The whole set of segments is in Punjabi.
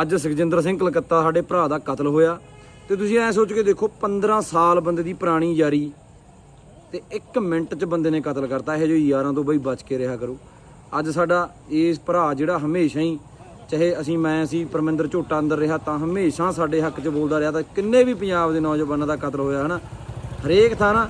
ਅੱਜ ਸੁਖਜਿੰਦਰ ਸਿੰਘ ਕਲਕੱਤਾ ਸਾਡੇ ਭਰਾ ਦਾ ਕਤਲ ਹੋਇਆ ਤੇ ਤੁਸੀਂ ਐ ਸੋਚ ਕੇ ਦੇਖੋ 15 ਸਾਲ ਬੰਦੇ ਦੀ ਪੁਰਾਣੀ ਯਾਰੀ ਤੇ 1 ਮਿੰਟ 'ਚ ਬੰਦੇ ਨੇ ਕਤਲ ਕਰਤਾ। ਇਹੋ ਜਿਹੇ ਯਾਰਾਂ ਤੋਂ ਬਈ ਬਚ ਕੇ ਰਿਹਾ ਕਰੋ। ਅੱਜ ਸਾਡਾ ਇਸ ਭਰਾ ਜਿਹੜਾ ਹਮੇਸ਼ਾ ਹੀ, ਚਾਹੇ ਅਸੀਂ, ਮੈਂ ਸੀ ਪਰਮਿੰਦਰ ਝੋਟਾ ਅੰਦਰ ਰਿਹਾ ਤਾਂ ਹਮੇਸ਼ਾ ਸਾਡੇ ਹੱਕ 'ਚ ਬੋਲਦਾ ਰਿਹਾ ਤਾਂ ਕਿੰਨੇ ਵੀ ਪੰਜਾਬ ਦੇ ਨੌਜਵਾਨਾਂ ਦਾ ਕਤਲ ਹੋਇਆ, ਹਨਾ? ਹਰੇਕ ਥਾਂ ਨਾ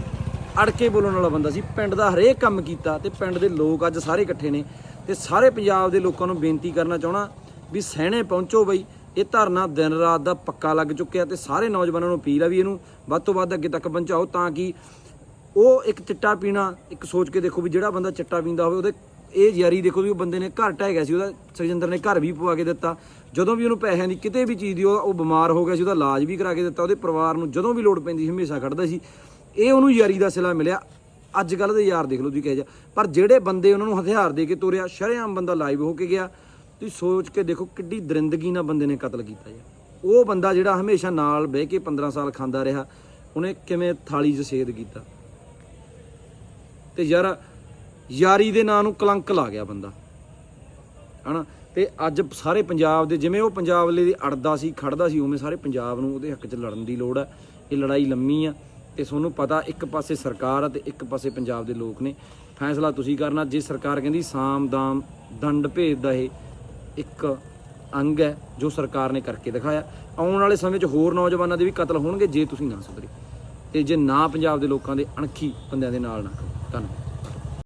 ਅੜ ਕੇ ਬੋਲਣ ਵਾਲਾ ਬੰਦਾ ਸੀ। ਪਿੰਡ ਦਾ ਹਰੇਕ ਕੰਮ ਕੀਤਾ ਤੇ ਪਿੰਡ ਦੇ ਲੋਕ ਅੱਜ ਸਾਰੇ ਇਕੱਠੇ ਨੇ ਤੇ ਸਾਰੇ ਪੰਜਾਬ ਦੇ ਲੋਕਾਂ ਨੂੰ ਬੇਨਤੀ ਕਰਨਾ ਚਾਹਣਾ ਵੀ ਸਹਿਣੇ ਪਹੁੰਚੋ ਬਈ। ਇਹ ਧਰਨਾ ਦਿਨ ਰਾਤ ਦਾ ਪੱਕਾ ਲੱਗ ਚੁੱਕਿਆ ਤੇ ਸਾਰੇ ਨੌਜਵਾਨਾਂ ਨੂੰ ਅਪੀਲ ਆ ਵੀ ਇਹਨੂੰ ਵੱਧ ਤੋਂ ਵੱਧ ਅੱਗੇ ਤੱਕ ਪਹੁੰਚਾਓ ਤਾਂ ਕਿ ਉਹ ਇੱਕ ਚਿੱਟਾ ਪੀਣਾ, ਇੱਕ ਸੋਚ ਕੇ ਦੇਖੋ ਵੀ ਜਿਹੜਾ ਬੰਦਾ ਚਿੱਟਾ ਪੀਂਦਾ ਹੋਵੇ, ਉਹਦੇ ਇਹ ਯਾਰੀ ਦੇਖੋ ਵੀ ਉਹ ਬੰਦੇ ਨੇ ਘਰ ਢਹਿ ਗਿਆ ਸੀ, ਉਹਦਾ ਸੁਖਜਿੰਦਰ ਨੇ ਘਰ ਵੀ ਪਵਾ ਕੇ ਦਿੱਤਾ। ਜਦੋਂ ਵੀ ਉਹਨੂੰ ਪੈਸਿਆਂ ਦੀ ਕਿਤੇ ਵੀ ਚੀਜ਼ ਦੀ ਉਹ ਬਿਮਾਰ ਹੋ ਗਿਆ ਸੀ, ਉਹਦਾ ਇਲਾਜ ਵੀ ਕਰਾ ਕੇ ਦਿੱਤਾ, ਉਹਦੇ ਪਰਿਵਾਰ ਨੂੰ ਜਦੋਂ ਵੀ ਲੋੜ ਪੈਂਦੀ ਸੀ, ਹਮੇਸ਼ਾ ਖੜਦਾ ਸੀ। ਇਹ ਉਹਨੂੰ ਯਾਰੀ ਦਾ ਸਿਲਾ ਮਿਲਿਆ। ਅੱਜ ਕੱਲ ਦੇ ਯਾਰ ਦੇਖ ਲਓ ਤੁਸੀਂ ਕਿਹੋ ਜਾ ਪਰ ਜਿਹੜੇ ਬੰਦੇ ਉਹਨਾਂ ਨੂੰ ਹਥਿਆਰ ਦੇ ਕੇ ਤੋਰਿਆ, ਸ਼ਰੇਆਮ ਬੰਦਾ ਲਾਈਵ ਹੋ ਕੇ ਗਿਆ। ਤੁਸੀਂ ਸੋਚ ਕੇ ਦੇਖੋ ਕਿੱਡੀ ਦਰਿੰਦਗੀ ਨਾਲ ਬੰਦੇ ਨੇ ਕਤਲ ਕੀਤਾ ਜੀ। ਉਹ ਬੰਦਾ ਜਿਹੜਾ ਹਮੇਸ਼ਾ ਨਾਲ ਬਹਿ ਕੇ 15 ਸਾਲ ਖਾਂਦਾ ਰਿਹਾ, ਉਹਨੇ ਕਿਵੇਂ ਥਾਲੀ 'ਚ ਸੇਧ ਕੀਤਾ? ਤੇ ਯਾਰ, ਯਾਰੀ ਦੇ ਨਾਂ ਨੂੰ ਕਲੰਕ ਲਾ ਗਿਆ ਬੰਦਾ। ਹਨਾ? ਤੇ ਅੱਜ ਸਾਰੇ ਪੰਜਾਬ ਦੇ, ਜਿਵੇਂ ਉਹ ਪੰਜਾਬ ਲਈ ਅੜਦਾ ਸੀ, ਖੜਦਾ ਸੀ, ਉਵੇਂ ਸਾਰੇ ਪੰਜਾਬ ਨੂੰ ਉਹਦੇ ਹੱਕ 'ਚ ਲੜਨ ਦੀ ਲੋੜ ਹੈ ਇਹ ਲੜਾਈ ਲੰਮੀ ਆ ਤੇ ਤੁਹਾਨੂੰ ਪਤਾ ਇੱਕ ਪਾਸੇ ਸਰਕਾਰ ਆ ਤੇ ਇੱਕ ਪਾਸੇ ਪੰਜਾਬ ਦੇ ਲੋਕ ਨੇ। ਫੈਸਲਾ ਤੁਸੀਂ ਕਰਨਾ, ਜੇ ਸਰਕਾਰ ਕਹਿੰਦੀ ਸਾਮ ਦਾਮ ਦੰਡ ਭੇਜਦਾ ਇਹ ਇੱਕ ਅੰਗ ਹੈ ਜੋ ਸਰਕਾਰ ਨੇ ਕਰਕੇ ਦਿਖਾਇਆ। ਆਉਣ ਵਾਲੇ ਸਮੇਂ 'ਚ ਹੋਰ ਨੌਜਵਾਨਾਂ ਦੇ ਵੀ ਕਤਲ ਹੋਣਗੇ ਜੇ ਤੁਸੀਂ ਨਾ ਸੁਧਰੇ। ਤੇ ਜੇ ਨਾ ਪੰਜਾਬ ਦੇ ਲੋਕਾਂ ਦੇ ਅਣਖੀ ਬੰਦਿਆਂ ਦੇ ਨਾਲ ਨਾ ਕਰੋ। ਧੰਨਵਾਦ।